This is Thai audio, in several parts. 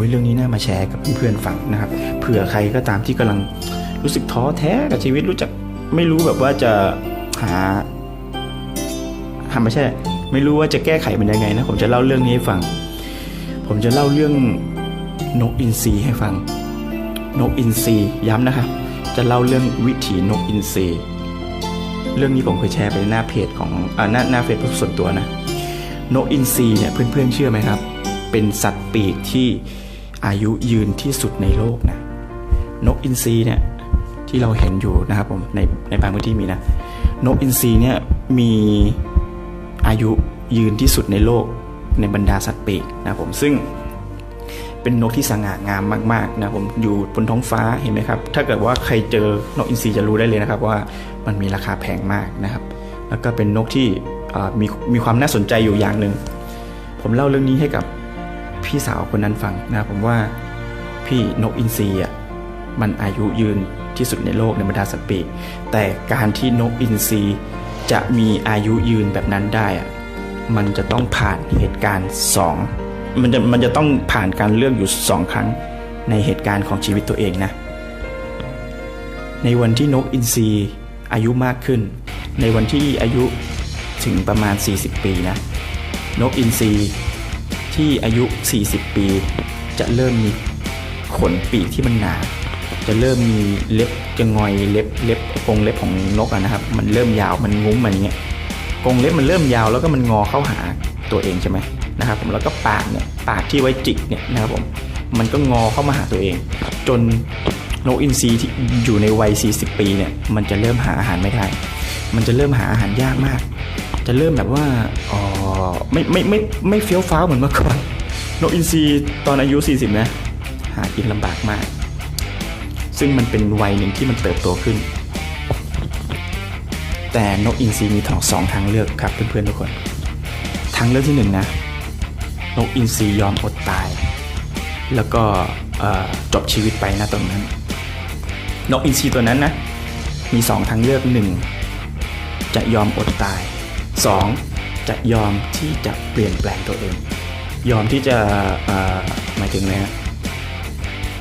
อ้ยเรื่องนี้น่ามาแชร์กับเพื่อนๆฟังนะครับเผื่อใครก็ตามที่กำลังรู้สึกท้อแท้กับชีวิตรู้จักไม่รู้แบบว่าจะหาหาไม่ใช่ ไม่รู้ว่าจะแก้ไขมันยังไงนะผมจะเล่าเรื่องนี้ให้ฟัง ผมจะเล่าเรื่องนกอินทรีให้ฟัง นกอินทรีย้ำนะครับจะเล่าเรื่องวิถีนกอินทรีเรื่องนี้ผมเคยแชร์ไปในหน้าเพจของอ่าหน้าหน้าเฟซบุ๊กส่วนตัวนะนกอินทรีเนี่ยเพื่อนๆเชื่อไหมครับ เป็นสัตว์ปีกที่ อายุยืนที่สุดในโลกนะนกอินทรีเนี่ยที่เราเห็นอยู่นะครับผมในในบางพื้นที่มีนะนกอินทรีเนี่ยมีอายุยืนที่สุดในโลกในบรรดาสัตว์ปีกนะผมซึ่งเป็นนกที่สง่างามมากๆนะผมอยู่บนท้องฟ้าเห็นไหมครับ ถ้าเกิดว่าใครเจอนกอินทรีจะรู้ได้เลยนะครับว่ามันมีราคาแพงมากนะครับ แล้วก็เป็นนกที่มีมีความน่าสนใจอยู่อย่างหนึ่งผมเล่าเรื่องนี้ให้กับ พี่สาวคนนั้นฟังนะผมว่าพี่นกอินทรีอะมันอายุยืนที่สุดในโลกในบรรดาสัตว์ปีกแต่การที่นกอินทรีจะมีอายุยืนแบบนั้นได้อะมันจะต้องผ่านเหตุการณ์สองมันจะมันจะต้องผ่านการเลือกอยู่สองครั้งในเหตุการณ์ของชีวิตตัวเองนะ ในวันที่นกอินทรีอายุมากขึ้น ในวันที่อายุถึงประมาณ 40 ปีนะ นกอินทรี ที่อายุ 40 ปี จะเริ่มมีขนปีกที่มันหนา จะเริ่มมีเล็บจะงอยเล็บเล็บกรงเล็บของนกนะครับ มันเริ่มยาวมันงุ้มมันอย่างเงี้ยกรงเล็บมันเริ่มยาวแล้วก็มันงอเข้าหาตัวเองใช่ไหมนะครับผมแล้วก็ปากเนี่ยปากที่ไว้จิกเนี่ยนะครับผมมันก็งอเข้ามาหาตัวเอง จนนกอินทรีที่อยู่ในวัย 40 ปีเนี่ยมันจะเริ่มหาอาหารไม่ได้ มันจะเริ่มหาอาหารยากมาก จะเริ่มแบบว่าอ๋อไม่ไม่ไม่ไม่เฟี้ยวฟ้าวเหมือนเมื่อก่อนนกอินทรีตอนอายุ 40 นะ หากินลำบากมาก ซึ่งมันเป็นวัยหนึ่งที่มันเติบโตขึ้น แต่นกอินทรีมีทางสองทางเลือกครับเพื่อนๆทุกคน ทางเลือกที่หนึ่งนะ นกอินทรียอมอดตาย แล้วก็จบชีวิตไปนะตรงนั้น นกอินทรีตัวนั้นนะ มีสองทางเลือกหนึ่งจะยอมอดตาย 2. จะยอมที่จะเปลี่ยนแปลงตัวเอง ยอมที่จะหมายถึงอะไรนะ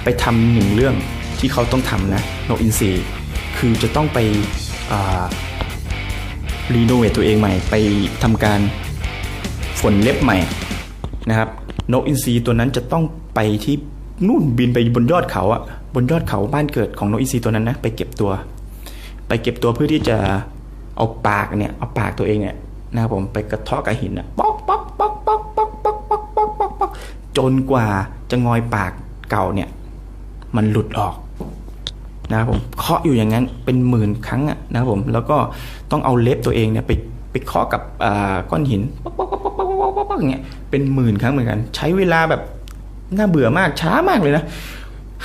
ไปทำหนึ่งเรื่องที่เขาต้องทำนะนอินทรีคือจะต้องไปรีโนเวทตัวเองใหม่ ไปทำการฝนเล็บใหม่นะครับนกอินทรีตัวนั้นจะต้องไปที่นู่นบินไปบนยอดเขาอะบนยอดเขาบ้านเกิดของนกอินทรีตัวนั้นนะไปเก็บตัว ไปเก็บตัวเพื่อที่จะเอาปากเนี่ยเอาปากตัวเองเนี่ย นะครับผมไปกระเทาะกับหินอะป๊อกป๊อกป๊อกป๊อกป๊อกป๊อกป๊อกป๊อกป๊อกป๊อกจนกว่าจะงอยปากเก่าเนี่ย มันหลุดออกนะครับผมเคาะอยู่อย่างนั้นเป็นหมื่นครั้งอะนะครับผมแล้วก็ต้องเอาเล็บตัวเองเนี่ยไปไปเคาะกับอ่าก้อนหินป๊อกป๊อกป๊อกป๊อกป๊อกป๊อกป๊อกป๊อกอย่างเงี้ยเป็นหมื่นครั้งเหมือนกัน ใช้เวลาแบบน่าเบื่อมากช้ามากเลยนะ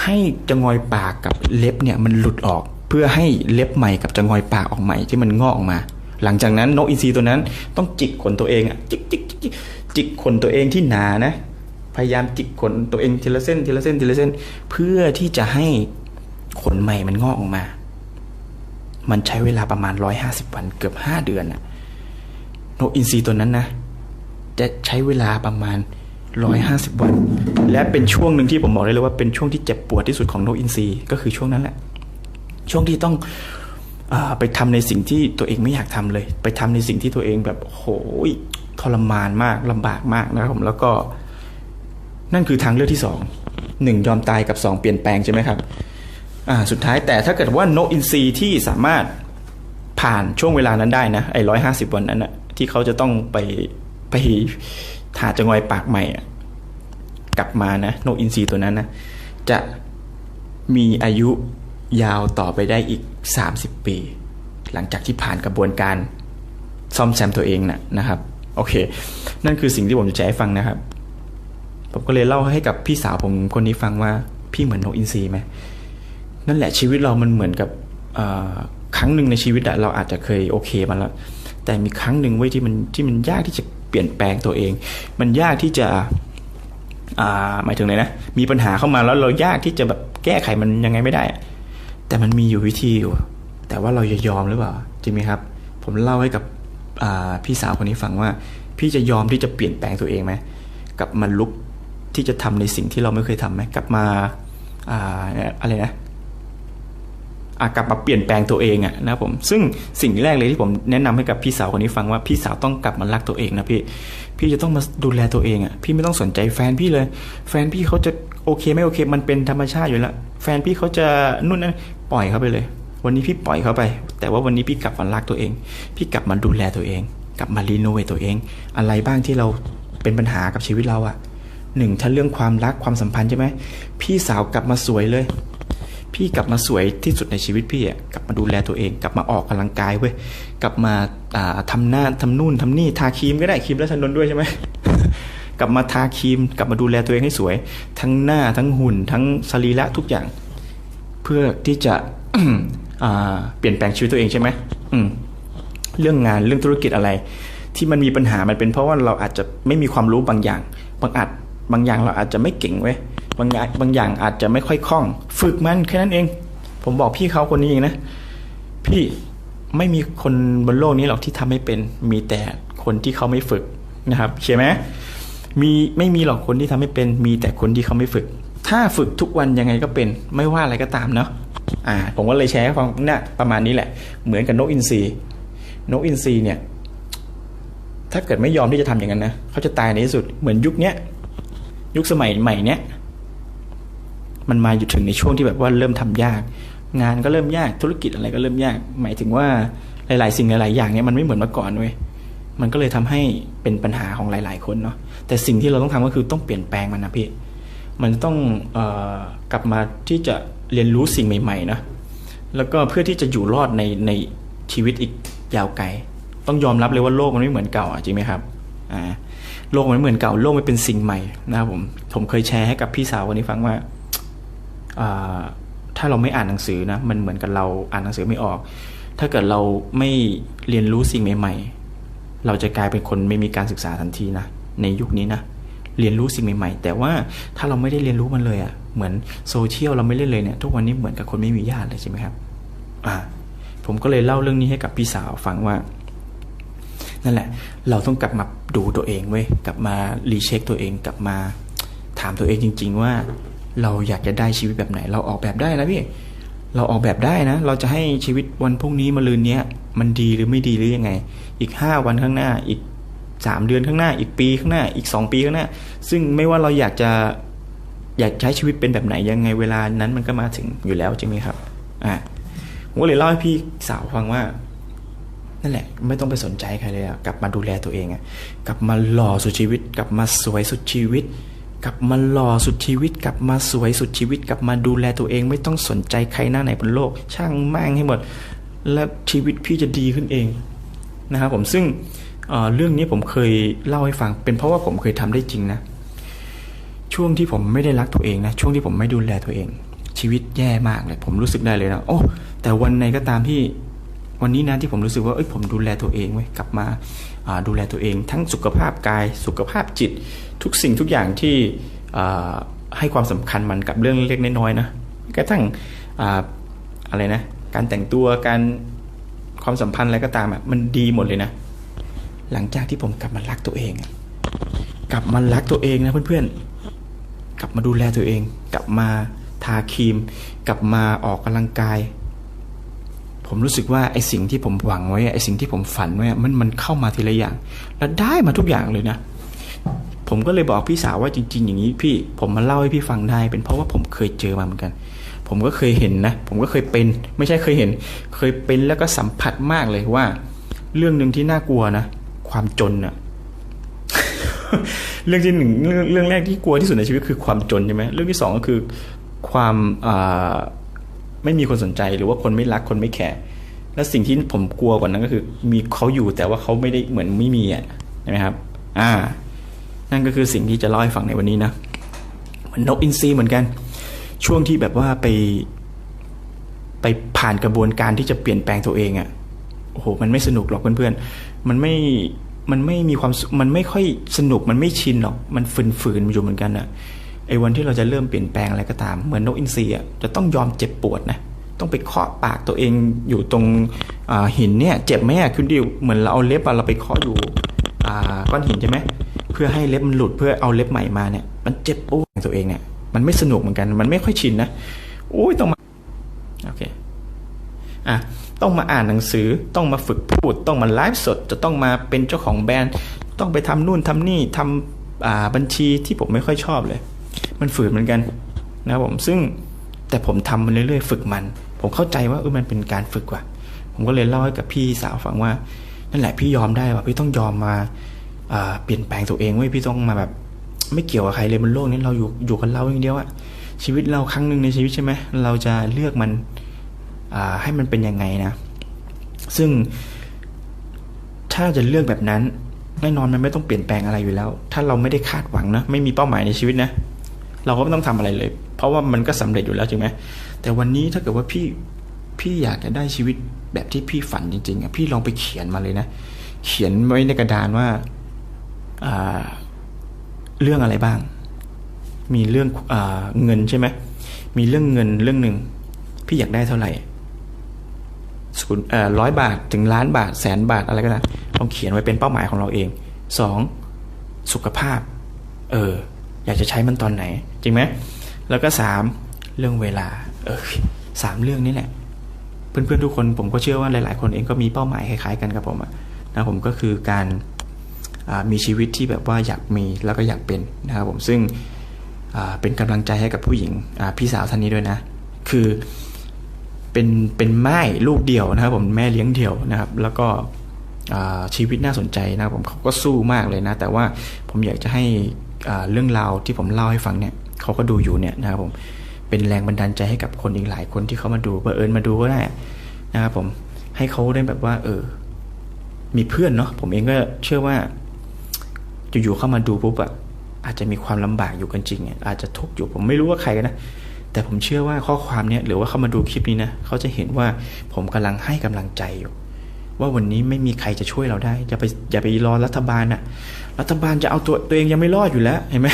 ให้จะงอยปากกับเล็บเนี่ยมันหลุดออก เพื่อให้เล็บใหม่กับจะงอยปากออกใหม่ที่มันงอกออกมา หลังจากนั้นนกอินทรีตัวนั้นต้องจิกขนตัวเองอะจิกจิกจิกจิกจิกขนตัวเองที่หนานะ พยายามจิกขนตัวเองทีละเส้นทีละเส้นทีละเส้น เพื่อที่จะให้ขนใหม่มันงอกออกมา มันใช้เวลาประมาณ150วันเกือบ5เดือนอะนกอินทรีตัวนั้นนะจะใช้เวลาประมาณ150วัน และเป็นช่วงหนึ่งที่ผมบอกได้เลยว่าเป็นช่วงที่เจ็บปวดที่สุดของนกอินทรีก็คือช่วงนั้นแหละ ช่วงที่ต้อง ไปทำในสิ่งที่ตัวเองไม่อยากทำเลย ไปทำในสิ่งที่ตัวเองแบบโหยทรมานมากลำบากมากนะครับผมแล้วก็ นั่นคือทางเลือกที่สองหนึ่งยอมตายกับสองเปลี่ยนแปลงใช่ไหมครับ อ่าสุดท้ายแต่ถ้าเกิดว่าโนอินทรีที่สามารถผ่านช่วงเวลานั้นได้นะไอ้ร้อยห้าสิบวันนั้นนะที่เขาจะต้องไปไปหาจะงอยปากใหม่กลับมานะโนอินทรีตัวนั้นนะจะมีอายุ ยาวต่อไปได้อีก 30 ปี หลังจากที่ผ่านกระบวนการซ่อมแซมตัวเองนะนะครับ โอเค นั่นคือสิ่งที่ผมจะแชร์ให้ฟังนะครับ ผมก็เลยเล่าให้กับพี่สาวผมคนนี้ฟังว่าพี่เหมือนนกอินทรีไหมนั่นแหละชีวิตเรามันเหมือนกับครั้งหนึ่งในชีวิตเราอาจจะเคยโอเคมาแล้ว แต่มีครั้งหนึ่งไว้ที่มันที่มันยากที่จะเปลี่ยนแปลงตัวเอง มันยากที่จะหมายถึงไงนะ มีปัญหาเข้ามาแล้วเรายากที่จะแบบแก้ไขมันยังไงไม่ได้ แต่มันมีอยู่วิธีอยู่ แต่ว่าเราจะยอมหรือเปล่าจริงไหมครับ ผมเล่าให้กับพี่สาวคนนี้ฟังว่า พี่จะยอมที่จะเปลี่ยนแปลงตัวเองไหมกับมันลุกที่จะทำในสิ่งที่เราไม่เคยทำไหมกลับมาอาอะไรนะ กลับมาเปลี่ยนแปลงตัวเองอะนะครับผมซึ่งสิ่งแรกเลยที่ผมแนะนำให้กับพี่สาวคนนี้ฟังว่าพี่สาวต้องกลับมารักตัวเองนะพี่พี่จะต้องมาดูแลตัวเองอะพี่ไม่ต้องสนใจแฟนพี่เลย แฟนพี่เขาจะโอเคไม่โอเค มันเป็นธรรมชาติอยู่แล้วแฟนพี่เขาจะนู่นนั่นปล่อยเขาไปเลย วันนี้พี่ปล่อยเขาไป แต่ว่าวันนี้พี่กลับมารักตัวเอง พี่กลับมาดูแลตัวเอง กลับมารีโนเวทตัวเอง อะไรบ้างที่เราเป็นปัญหากับชีวิตเราอะหนึ่งถ้าเรื่องความรักความสัมพันธ์ใช่ไหมพี่สาวกลับมาสวยเลย พี่กลับมาสวยที่สุดในชีวิตพี่อะกลับมาดูแลตัวเอง กลับมาออกกำลังกายเว้ยกลับมาอ่าหน้าทำนู่นทำนี่ทาครีมก็ได้ครีมและชันนนด้วยใช่ไหมกลับมาทาครีม กลับมาดูแลตัวเองให้สวย ทั้งหน้าทั้งหุ่น ทั้งสรีระทุกอย่าง เพื่อที่จะเปลี่ยนแปลงชีวิตตัวเองใช่ไหมมเรื่องงานเรื่องธุรกิจอะไร ที่มันมีปัญหามันเป็นเพราะว่าเราอาจจะไม่มีความรู้บางอย่างบางอาจ บางอย่างเราอาจจะไม่เก่งเว้ยบางอย่างบางอย่างอาจจะไม่ค่อยคล่อง ฝึกมันแค่นั้นเอง ผมบอกพี่เขาคนนี้เองนะ พี่ไม่มีคนบนโลกนี้หรอกที่ทำให้เป็น มีแต่คนที่เขาไม่ฝึกนะครับใช่ไหมมีไม่มีหรอกคนที่ทำให้เป็น มีแต่คนที่เขาไม่ฝึก ถ้าฝึกทุกวันยังไงก็เป็น ไม่ว่าอะไรก็ตามเนาะอ่า ผมก็เลยแชร์ให้ฟังเนี่ยประมาณนี้แหละ เหมือนกับนกอินทรีนกอินทรีเนี่ย ถ้าเกิดไม่ยอมที่จะทำอย่างนั้นนะเขาจะตายในที่สุด เหมือนยุคเนี้ย ยุคสมัยใหม่เนี้ยมันมาอยู่ถึงในช่วงที่แบบว่าเริ่มทำยาก งานก็เริ่มยากธุรกิจอะไรก็เริ่มยาก หมายถึงว่าหลาย ๆ สิ่งหลาย ๆ อย่างเนี้ยมันไม่เหมือนเมื่อก่อนเว้ยมันก็เลยทำให้เป็นปัญหาของหลาย ๆ คนเนาะแต่สิ่งที่เราต้องทำก็คือต้องเปลี่ยนแปลงมันนะพี่มันต้องออกลับมาที่จะเรียนรู้สิ่งใหม่ๆนะแล้วก็เพื่อที่จะอยู่รอดในในชีวิตอีกยาวไกล ต้องยอมรับเลยว่าโลกมันไม่เหมือนเก่าอะจริงไหมครับ อ่า โลกมันเหมือนเก่าโลกมันเป็นสิ่งใหม่นะครับผมผมเคยแชร์ให้กับพี่สาวคนนี้ฟังว่าอ่าถ้าเราไม่อ่านหนังสือนะมันเหมือนกับเราอ่านหนังสือไม่ออก ถ้าเกิดเราไม่เรียนรู้สิ่งใหม่ ๆ เราจะกลายเป็นคนไม่มีการศึกษาทันทีนะในยุคนี้นะเรียนรู้สิ่งใหม่ ๆ แต่ว่าถ้าเราไม่ได้เรียนรู้มันเลยอะ่ะเหมือนโซเชียลเราไม่เล่นเลยเนี่ยทุกวันนี้เหมือนกับคนไม่มีญาติเลยใช่ไหมครับอ่าผมก็เลยเล่าเรื่องนี้ให้กับพี่สาวฟังว่า นั่นแหละ เราต้องกลับมาดูตัวเองเว้ยกลับมารีเช็คตัวเองกลับมาถามตัวเองจริง ๆ ว่า เราอยากจะได้ชีวิตแบบไหน เราออกแบบได้นะพี่เราออกแบบได้นะ เราจะให้ชีวิตวันพรุ่งนี้มะรืนเนี้ย มันดีหรือไม่ดีหรือยังไง อีกห้าวันข้างหน้า อีกสามเดือนข้างหน้า อีกปีข้างหน้า อีกสองปีข้างหน้า ซึ่งไม่ว่าเราอยากจะอยากใช้ชีวิตเป็นแบบไหนยังไงเวลานั้นมันก็มาถึงอยู่แล้วจริงไหมครับ อ่าผมก็เลยเล่าให้พี่สาวฟังว่า นั่นแหละ ไม่ต้องไปสนใจใครเลยอะกลับมาดูแลตัวเองอะกลับมาหล่อสุดชีวิต กลับมาสวยสุดชีวิต กลับมาหล่อสุดชีวิต กลับมาสวยสุดชีวิต กลับมาดูแลตัวเอง ไม่ต้องสนใจใครหน้าไหนบนโลก ช่างแม่งให้หมด แล้วชีวิตพี่จะดีขึ้นเองนะครับผมซึ่งเเรื่องนี้ผมเคยเล่าให้ฟัง เป็นเพราะว่าผมเคยทำได้จริงนะ ช่วงที่ผมไม่ได้รักตัวเองนะ ช่วงที่ผมไม่ดูแลตัวเอง ชีวิตแย่มากเลย ผมรู้สึกได้เลยนะ โอ้ แต่วันไหนก็ตามที่ วันนี้นะที่ผมรู้สึกว่าเอ้ยผมดูแลตัวเองเว้กลับมาดูแลตัวเอง ทั้งสุขภาพกายสุขภาพจิต ทุกสิ่งทุกอย่างที่ให้ความสำคัญมันกับเรื่องเล็กน้อยๆนะกระทั่งออะไรนะ การแต่งตัวการความสัมพันธ์อะไรก็ตามอะมันดีหมดเลยนะ หลังจากที่ผมกลับมารักตัวเอง กลับมารักตัวเองนะเพื่อนๆกลับมาดูแลตัวเอง กลับมาทาครีม กลับมาออกกำลังกาย ผมรู้สึกว่าไอ้สิ่งที่ผมหวังไว้ไอ้สิ่งที่ผมฝันไว้มันมันเข้ามาทีละอย่าง แล้วได้มาทุกอย่างเลยนะ ผมก็เลยบอกพี่สาวว่าจริง ๆ อย่างนี้พี่ผมมาเล่าให้พี่ฟังได้ เป็นเพราะว่าผมเคยเจอมาเหมือนกัน ผมก็เคยเห็นนะ ผมก็เคยเป็น ไม่ใช่เคยเห็น เคยเป็นแล้วก็สัมผัสมากเลยว่า เรื่องหนึ่งที่น่ากลัวนะความจนอะเรื่องที่หนึ่งเรื่องเรื่องแรกที่กลัวที่สุดในชีวิตคือความจนใช่ไหมเรื่องที่สองก็คือความอ่า ไม่มีคนสนใจหรือว่าคนไม่รักคนไม่แคร์และสิ่งที่ผมกลัวกว่านั้นก็คือ มีเขาอยู่แต่ว่าเขาไม่ได้เหมือนไม่มีอะใช่ไหมครับ อ่า นั่นก็คือสิ่งที่จะเล่าให้ฟังในวันนี้นะเหมือนนกอินทรีเหมือนกัน ช่วงที่แบบว่าไป ไปผ่านกระบวนการที่จะเปลี่ยนแปลงตัวเองอะ่ะโอ้โหมันไม่สนุกหรอกเพื่อนๆ มันไม่มันไม่มีความมันไม่ค่อยสนุกมันไม่ชินหรอก มันฝืนๆอยู่เหมือนกันอะ ไอ้วันที่เราจะเริ่มเปลี่ยนแปลงอะไรก็ตาม เหมือนนกอินทรีอะจะต้องยอมเจ็บปวดนะต้องไปเคาะปากตัวเองอยู่ตรงหินเนี่ยเจ็บไหมอะคุณดิวเหมือนเราเอาเล็บเราไปเคาะอยู่ก้อนหินใช่ไหมเพื่อให้เล็บมันหลุดเพื่อเอาเล็บใหม่มาเนี่ยมันเจ็บปวดตัวเองเนี่ยมันไม่สนุกเหมือนกัน มันไม่ค่อยชินนะโอ้ยต้องมาโอเคอะต้องมาอ่านหนังสือต้องมาฝึกพูด ต้องมาไลฟ์สด จะต้องมาเป็นเจ้าของแบรนด์ ต้องไปทำนู่นทำนี่ทำอ่าบัญชีที่ผมไม่ค่อยชอบเลย มันฝืนเหมือนกันนะครับผมซึ่งแต่ผมทำมันเรื่อยๆ ฝึกมัน ผมเข้าใจว่าเออมันเป็นการฝึกว่ะ ผมก็เลยเล่าให้กับพี่สาวฟังว่า นั่นแหละพี่ยอมได้ว่ะพี่ต้องยอมมาเปลี่ยนแปลงตัวเองเว้ยพี่ต้องมาแบบ ไม่เกี่ยวกับใครเลยบนโลกนี้เราอยู่อยู่กับเราอย่างเดียวอะชีวิตเราครั้งหนึ่งในชีวิตใช่ไหมเราจะเลือกมันให้มันเป็นยังไงนะ ซึ่งถ้าจะเลือกแบบนั้นแน่นอนมันไม่ต้องเปลี่ยนแปลงอะไรอยู่แล้ว ถ้าเราไม่ได้คาดหวังนะ ไม่มีเป้าหมายในชีวิตนะ เราก็ไม่ต้องทำอะไรเลย เพราะว่ามันก็สำเร็จอยู่แล้วจริงไหมแต่วันนี้ถ้าเกิดว่าพี่พี่อยากจะได้ชีวิตแบบที่พี่ฝันจริงๆอะพี่ลองไปเขียนมาเลยนะ เขียนไว้ในกระดานว่าเรื่องอะไรบ้าง มีเรื่องอเงินใช่ไหมมีเรื่องเงินเรื่องหนึ่งพี่อยากได้เท่าไหร่ศูนย์ร้อยบาทถึงล้านบาทแสนบาทอะไรก็ได้ลองเขียนไว้เป็นเป้าหมายของเราเองสองสุขภาพ เออ อยากจะใช้มันตอนไหน จริงไหมแล้วก็สามเรื่องเวลา เออสามเรื่องนี้แหละ เพื่อนๆทุกคนผมก็เชื่อว่าหลาย ๆ คนเองก็มีเป้าหมายคล้ายๆกันกับผมะนะผมก็คือการมีชีวิตที่แบบว่าอยากมีแล้วก็อยากเป็นนะครับผมซึ่งเป็นกำลังใจให้กับผู้หญิงพี่สาวท่านนี้ด้วยนะ คือเป็นเป็นแม่ลูกเดี่ยวนะครับผมแม่เลี้ยงเดี่ยวนะครับ แล้วก็ชีวิตน่าสนใจนะครับผมเขาก็สู้มากเลยนะ แต่ว่าผมอยากจะให้ เรื่องราวที่ผมเล่าให้ฟังเนี่ยเขาก็ดูอยู่เนี่ยนะครับผมเป็นแรงบันดาลใจให้กับคนอีกหลายคนที่เขามาดูเบอร์เอิญมาดูก็ได้นะครับผมให้เขาได้แบบว่า เออ มีเพื่อนเนาะผมเองก็เชื่อว่าอยู่ๆเข้ามาดูปุ๊บอะอาจจะมีความลำบากอยู่กันจริงอาจจะทุกข์อยู่ผมไม่รู้ว่าใครนะแต่ผมเชื่อว่าข้อความเนี้ยหรือว่าเข้ามาดูคลิปนี้นะเขาจะเห็นว่าผมกำลังให้กำลังใจอยู่ ว่าวันนี้ไม่มีใครจะช่วยเราได้อย่าไปอย่าไปรอรัฐบาลอะรัฐบาลจะเอาตัวตัวเองยังไม่รอดอยู่แล้ว เห็นไหม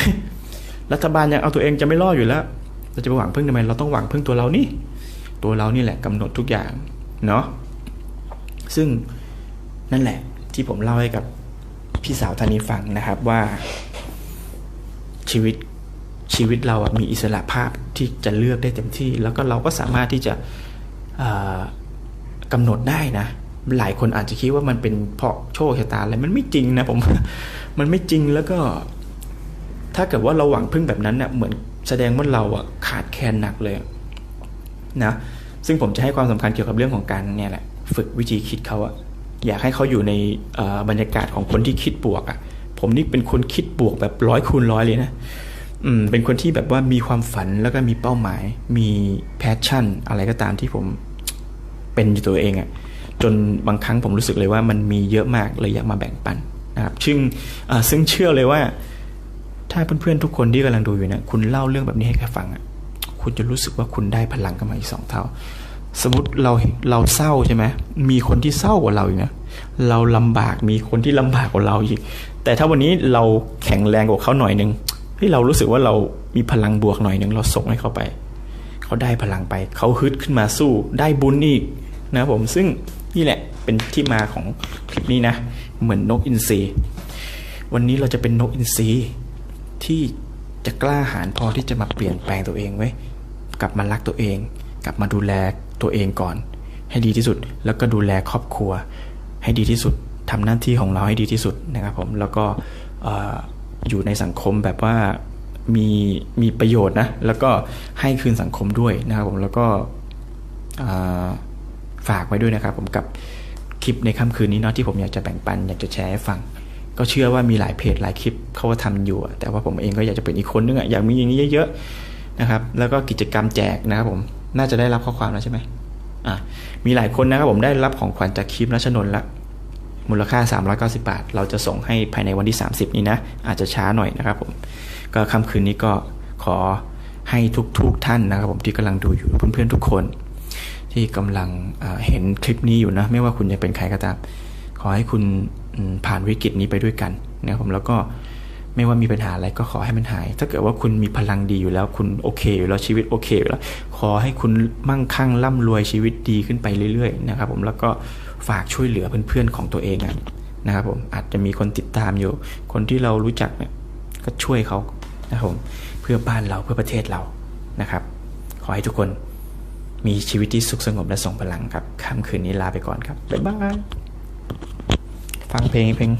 รัฐบาลยังเอาตัวเองจะไม่รอดอยู่แล้ว เราจะไปหวังพึ่งทำไมเราต้องหวังพึ่งตัวเรานี่ ตัวเรานี่แหละกำหนดทุกอย่างเนาะซึ่งนั่นแหละที่ผมเล่าให้กับพี่สาวท่านนี้ฟังนะครับว่า ชีวิตชีวิตเราอะมีอิสระภาพที่จะเลือกได้เต็มที่ แล้วก็เราก็สามารถที่จะกำหนดได้นะ หลายคนอาจจะคิดว่ามันเป็นเพราะโชคชะตาอะไรมันไม่จริงนะผม มันไม่จริงแล้วก็ ถ้าเกิดว่าเราหวังพึ่งแบบนั้นเนะ่ยเหมือนแสดงว่าเราอะขาดแคลนหนักเลยนะซึ่งผมจะให้ความสำคัญเกี่ยวกับเรื่องของการเนี่ยแหละฝึกวิธีคิดเขาอะอยากให้เขาอยู่ในบรรยากาศของคนที่คิดบวกอะผมนี่เป็นคนคิดบวกแบบร้อยคูณร้อยเลยนะอืมเป็นคนที่แบบว่ามีความฝันแล้วก็มีเป้าหมาย มีแพชชั่น อะไรก็ตามที่ผมเป็นอยู่ตัวเองอะ จนบางครั้งผมรู้สึกเลยว่ามันมีเยอะมากเลยอยากมาแบ่งปันนะครับซึ่งซึ่งเชื่อเลยว่า ถ้าเพื่อนๆทุกคนที่กำลังดูอยู่เนะี่ยคุณเล่าเรื่องแบบนี้ให้ใครฟังอะคุณจะรู้สึกว่าคุณได้พลังกันมาอีกสองเท่า สมมติเราเราเศร้าใช่ไหมมีคนที่เศร้ากว่าเราอีกนะเราลำบากมีคนที่ลำบากกว่าเราอีก แต่ถ้าวันนี้เราแข็งแรงกว่าเขาหน่อยนึงให้เรารู้สึกว่าเรามีพลังบวกหน่อยนึงเราส่งให้เขาไป เขาได้พลังไป เขาฮึดขึ้นมาสู้ได้บุญอีกนะผมซึ่ง นี่แหละเป็นที่มาของคลิปนี้นะ เหมือนนกอินทรีวันนี้เราจะเป็นนกอินทรีที่จะกล้าหาญพอที่จะมาเปลี่ยนแปลงตัวเองไว้กลับมารักตัวเอง กลับมาดูแลตัวเองก่อน ให้ดีที่สุด แล้วก็ดูแลครอบครัว ให้ดีที่สุดทำหน้าที่ของเราให้ดีที่สุดนะครับผมแล้วก็อยู่ในสังคมแบบว่ามีมีประโยชน์นะแล้วก็ให้คืนสังคมด้วยนะครับผมแล้วก็ ฝากไว้ด้วยนะครับ ผมกับคลิปในค่ำคืนนี้เนาะที่ผมอยากจะแบ่งปันอยากจะแชร์ให้ฟัง ก็เชื่อว่ามีหลายเพจหลายคลิปเขาว่าทำอยู่ แต่ว่าผมเองก็อยากจะเป็นอีกคนนึงอะอยากมีอย่างนี้เยอะๆนะครับแล้วก็กิจกรรมแจกนะครับผมน่าจะได้รับข้อความแล้วใช่ไหมอะมีหลายคนนะครับผมได้รับของขวัญจากคลิปนัชนนละมูลค่า 390 บาท เราจะส่งให้ภายในวันที่ 30 นี้นะ อาจจะช้าหน่อยนะครับผม ก็ค่ำคืนนี้ก็ขอให้ทุกๆทท่านนะครับผมที่กำลังดูอยู่เพื่อนๆทุกคน ที่กำลังเห็นคลิปนี้อยู่นะ ไม่ว่าคุณจะเป็นใครก็ตาม ขอให้คุณผ่านวิกฤตนี้ไปด้วยกันนะครับผมแล้วก็ไม่ว่ามีปัญหาอะไรก็ขอให้มันหาย ถ้าเกิดว่าคุณมีพลังดีอยู่แล้ว คุณโอเคอยู่แล้วชีวิตโอเคอยู่แล้ว ขอให้คุณมั่งคั่งร่ำรวยชีวิตดีขึ้นไปเรื่อยๆนะครับผมแล้วก็ฝากช่วยเหลือเพื่อนๆของตัวเองนะครับผมอาจจะมีคนติดตามอยู่ คนที่เรารู้จักเนี่ยก็ช่วยเขานะครับผมเพื่อบ้านเราเพื่อประเทศเรานะครับ ขอให้ทุกคน มีชีวิตที่สุขสงบและทรงพลังครับค่ำคืนนี้ลาไปก่อนครับ บ๊ายบาย ฟังเพลงเพลง